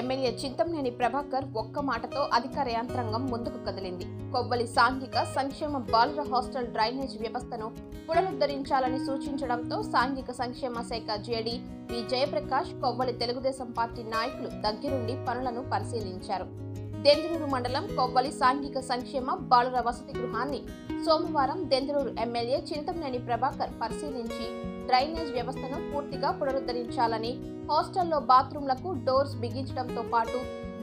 MLA Chintamaneni Prabhakar ఒక్క మాటతో అధికార యంత్రాంగం ముందుకు కదిలింది. కొవ్వలి సాంఘిక సంక్షేమ బాలుర హాస్టల్ డ్రైనేజ్ వ్యవస్థను పునరుద్ధరించాలని సూచించడంతో సాంఘిక సంక్షేమ శాఖ JD V Jayaprakash Kovvali Telugu Desam party నాయకులు దగ్గరుండి పనులను పరిశీలించారు. దెందులూరు మండలం కొవ్వలి సాంఘిక సంక్షేమ బాలుర వసతి గృహాన్ని సోమవారం దెందులూరు ఎమ్మెల్యే చింతమనేని ప్రభాకర్ పరిశీలించి డ్రైనేజ్ వ్యవస్థను పూర్తిగా పునరుద్ధరించాలని హాస్టల్లో బాత్రూంలకు డోర్స్ బిగించడంతో పాటు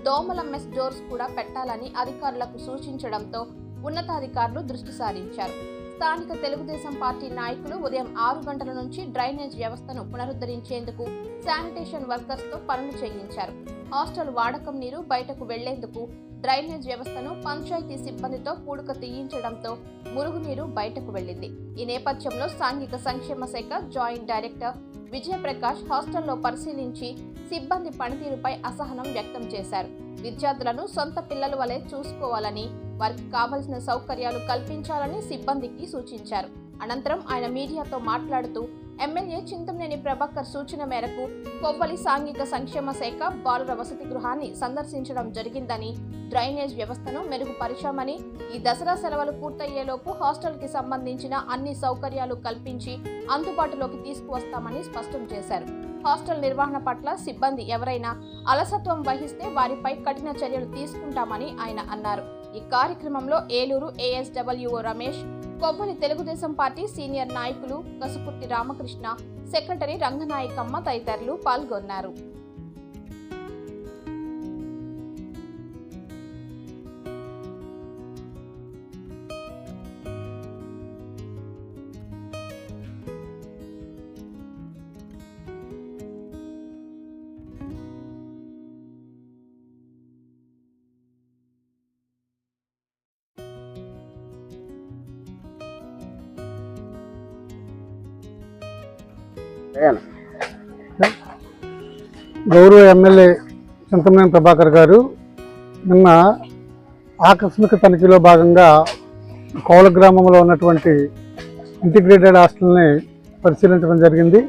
దోమల మెస్ డోర్స్ కూడా పెట్టాలని అధికారులకు సూచించడంతో ఉన్నతాధికారులు దృష్టి సారించారు. స్థానిక తెలుగుదేశం పార్టీ నాయకులు ఉదయం ఆరు గంటల నుంచి డ్రైనేజ్ వ్యవస్థను పునరుద్ధరించేందుకు శానిటేషన్ వర్కర్స్తో పనులు చేయించారు. హాస్టల్ వాడకం నీరు బయటకు వెళ్ళేందుకు డ్రైనేజ్ వ్యవస్థను పంచాయతీ సిబ్బందితో పూడుక తీయించడంతో మురుగునీరు బయటకు వెళ్ళింది. ఈ నేపథ్యంలో సాంఘిక సంక్షేమ శాఖ జాయింట్ డైరెక్టర్ విజయప్రకాష్ హాస్టల్లో పరిశీలించి సిబ్బంది పనితీరుపై అసహనం వ్యక్తం చేశారు. విద్యార్థులను సొంత పిల్లల వలె చూసుకోవాలని వారికి కావలసిన సౌకర్యాలు కల్పించాలని సిబ్బందికి సూచించారు. అనంతరం ఆయన మీడియాతో మాట్లాడుతూ ఎమ్మెల్యే చింతమనేని ప్రభాకర్ సూచన మేరకు కొవ్వలి సాంఘిక సంక్షేమ శాఖ బాలుర వసతి గృహాన్ని సందర్శించడం జరిగిందని డ్రైనేజ్ వ్యవస్థను మెరుగుపరిచామని ఈ దసరా సెలవులు పూర్తయ్యేలోపు హాస్టల్కి సంబంధించిన అన్ని సౌకర్యాలు కల్పించి అందుబాటులోకి తీసుకువస్తామని స్పష్టం చేశారు. హాస్టల్ నిర్వహణ పట్ల సిబ్బంది ఎవరైనా అలసత్వం వహిస్తే వారిపై కఠిన చర్యలు తీసుకుంటామని ఆయన అన్నారు. ఈ కార్యక్రమంలో Eluru ASWO Ramesh Kovvali Telugu Desam party senior నాయకులు కసుకుర్తి రామకృష్ణ సెక్రటరీ రంగనాయకమ్మ తదితరులు పాల్గొన్నారు. గౌరవ ఎమ్మెల్యే చింతమనేని ప్రభాకర్ గారు నిన్న ఆకస్మిక తనిఖీలో భాగంగా కౌల గ్రామంలో ఉన్నటువంటి ఇంటిగ్రేటెడ్ హాస్టల్ని పరిశీలించడం జరిగింది.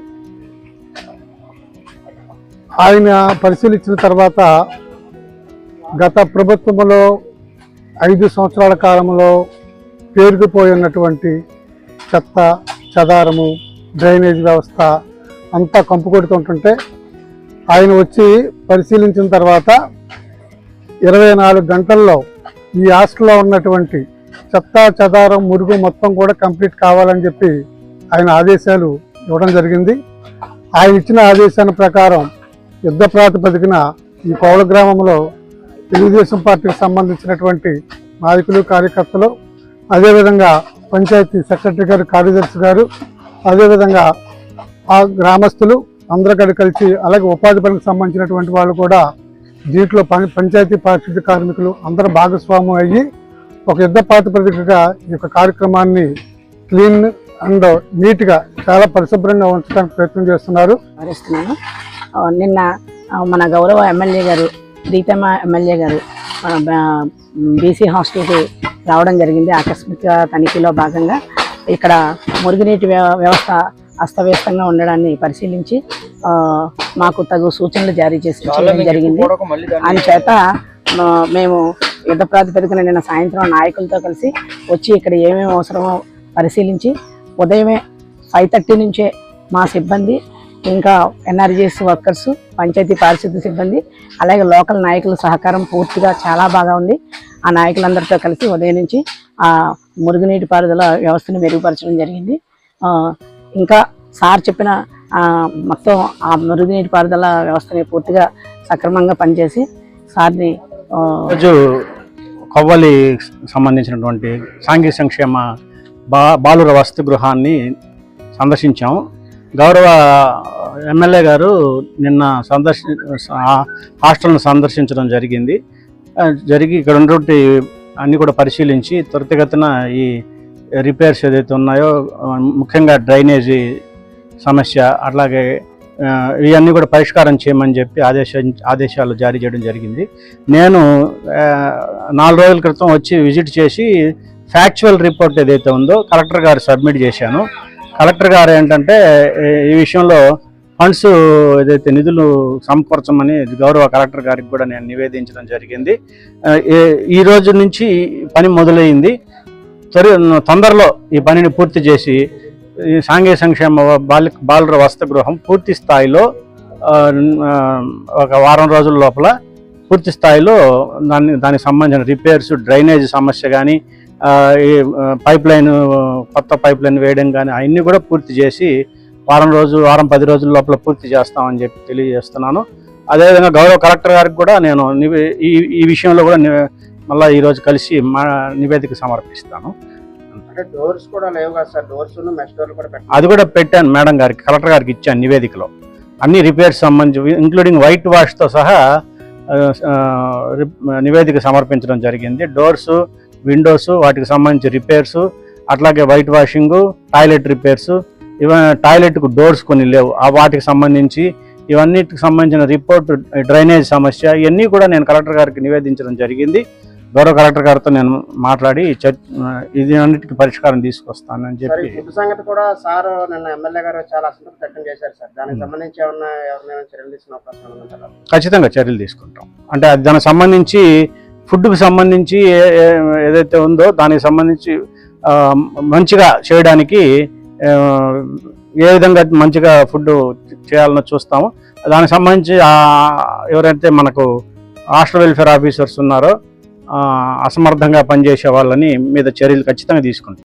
ఆయన పరిశీలించిన తర్వాత గత ప్రభుత్వంలో ఐదు సంవత్సరాల కాలంలో పేరుకుపోయి ఉన్నటువంటి చెత్త చదారము డ్రైనేజ్ వ్యవస్థ అంతా కంపు కొడుతుంటుంటే ఆయన వచ్చి పరిశీలించిన తర్వాత ఇరవై నాలుగు గంటల్లో ఈ హాస్టల్లో ఉన్నటువంటి చెత్త చెదారం మురుగు మొత్తం కూడా కంప్లీట్ కావాలని చెప్పి ఆయన ఆదేశాలు ఇవ్వడం జరిగింది. ఆయన ఇచ్చిన ఆదేశాల ప్రకారం యుద్ధ ప్రాతిపదికన ఈ పౌర గ్రామంలో తెలుగుదేశం పార్టీకి సంబంధించినటువంటి నాయకులు కార్యకర్తలు అదేవిధంగా పంచాయతీ సెక్రటరీ గారు కార్యదర్శి గారు అదేవిధంగా ఆ గ్రామస్తులు అందరూ కలిసి అలాగే ఉపాధి పనికి సంబంధించినటువంటి వాళ్ళు కూడా దీంట్లో పంచాయతీ పారిశుద్ధ్య కార్మికులు అందరూ భాగస్వామ్యం అయ్యి ఒక యుద్ధ ప్రాతిపదికగా ఈ యొక్క కార్యక్రమాన్ని క్లీన్ అండ్ నీట్గా చాలా పరిశుభ్రంగా ఉంచడానికి ప్రయత్నం చేస్తున్నారు. నిన్న మన గౌరవ ఎమ్మెల్యే గారు ప్రీతమ ఎమ్మెల్యే గారు మన బీసీ హాస్టల్కి రావడం జరిగింది. ఆకస్మిక తనిఖీలో భాగంగా ఇక్కడ మురుగునీటి వ్యవస్థ అస్తవ్యస్తంగా ఉండడాన్ని పరిశీలించి మాకు తగు సూచనలు జారీ చేసి జరిగింది. అందుచేత ఆ, మేము యుద్ధ ప్రాతిపదికన నిన్న సాయంత్రం నాయకులతో కలిసి వచ్చి ఇక్కడ ఏమేమి అవసరమో పరిశీలించి ఉదయమే ఫైవ్ థర్టీ నుంచే మా సిబ్బంది ఇంకా ఎన్ఆర్జీఎస్ వర్కర్స్ పంచాయతీ పారిశుద్ధ్య సిబ్బంది అలాగే లోకల్ నాయకుల సహకారం పూర్తిగా చాలా బాగా ఉంది. ఆ నాయకులందరితో కలిసి ఉదయం నుంచి ఆ మురుగునీటి పారుదల వ్యవస్థను మెరుగుపరచడం జరిగింది. ఇంకా సార్ చెప్పిన మొత్తం ఆ మురుగునీటి పారుదల వ్యవస్థని పూర్తిగా సక్రమంగా పనిచేసి సార్ని రోజు కొవ్వలి సంబంధించినటువంటి సాంఘిక సంక్షేమ బా బాలుర వసతి గృహాన్ని సందర్శించాము గౌరవ ఎమ్మెల్యే గారు నిన్న సందర్శి హాస్టల్ను సందర్శించడం జరిగింది. జరిగి ఇక్కడ ఉన్నటువంటి అన్నీ కూడా పరిశీలించి త్వరితగతిన ఈ రిపేర్స్ ఏదైతే ఉన్నాయో ముఖ్యంగా డ్రైనేజీ సమస్య అట్లాగే ఇవన్నీ కూడా పరిష్కారం చేయమని చెప్పి ఆదేశ ఆదేశాలు జారీ చేయడం జరిగింది. నేను నాలుగు రోజుల క్రితం వచ్చి విజిట్ చేసి ఫ్యాక్చువల్ రిపోర్ట్ ఏదైతే ఉందో కలెక్టర్ గారు సబ్మిట్ చేశాను. కలెక్టర్ గారు ఏంటంటే ఈ- విషయంలో ఫండ్స్ ఏదైతే నిధులు సమకూర్చమని గౌరవ కలెక్టర్ గారికి కూడా నేను నివేదించడం జరిగింది. ఈ రోజు నుంచి పని మొదలైంది. త్వర తొందరలో ఈ పనిని పూర్తి చేసి ఈ సాంఘిక సంక్షేమ బాల బాలుర వసతి గృహం పూర్తి స్థాయిలో ఒక వారం రోజుల లోపల పూర్తి స్థాయిలో దాన్ని దానికి సంబంధించిన రిపేర్స్ డ్రైనేజ్ సమస్య కానీ ఈ పైప్ లైన్ కొత్త పైప్ లైన్ వేయడం కానీ అవన్నీ కూడా పూర్తి చేసి వారం రోజు వారం పది రోజుల లోపల పూర్తి చేస్తామని చెప్పి తెలియజేస్తున్నాను. అదేవిధంగా గౌరవ కలెక్టర్ గారికి కూడా నేను ఈ ఈ విషయంలో కూడా మళ్ళా ఈరోజు కలిసి మా నివేదిక సమర్పిస్తాను. అంటే డోర్స్ కూడా లేవు కదా సార్? డోర్స్ మెష్ డోర్లు కూడా పెట్టాలి అది కూడా పెట్టాను మేడం గారికి కలెక్టర్ గారికి ఇచ్చాను నివేదికలో. అన్ని రిపేర్స్ సంబంధించి ఇంక్లూడింగ్ వైట్ వాష్తో సహా నివేదిక సమర్పించడం జరిగింది. డోర్స్ విండోస్ వాటికి సంబంధించి రిపేర్స్ అట్లాగే వైట్ వాషింగ్ టాయిలెట్ రిపేర్స్ ఇవ టాయిలెట్కు డోర్స్ కొన్ని లేవు. ఆ వాటికి సంబంధించి ఇవన్నిటికి సంబంధించిన రిపోర్ట్ డ్రైనేజ్ సమస్య ఇవన్నీ కూడా నేను కలెక్టర్ గారికి నివేదించడం జరిగింది. గౌరవ కలెక్టర్ గారితో నేను మాట్లాడి ఇది అన్నిటికీ పరిష్కారం తీసుకొస్తానని చెప్పి ఫుడ్ సంగతి కూడా సార్ నిన్న ఎమ్మెల్యే గారు చాలా అసంతృప్తి వ్యక్తం చేశారు సార్. దానికి. సంబంధించి ఏమన్నా ఎవరినైనా చర్యలు తీసుకున్న అవకాశం ఉందంటారా ఖచ్చితంగా చర్యలు తీసుకుంటాం. అంటే దానికి సంబంధించి ఫుడ్కి సంబంధించి ఏదైతే ఉందో దానికి సంబంధించి మంచిగా చేయడానికి ఏ విధంగా మంచిగా ఫుడ్ చేయాలనో చూస్తాము. దానికి సంబంధించి ఎవరైతే మనకు హాస్టల్ వెల్ఫేర్ ఆఫీసర్స్ ఉన్నారో అసమర్థంగా పనిచేసే వాళ్ళని మీద చర్యలు ఖచ్చితంగా తీసుకుంటాం.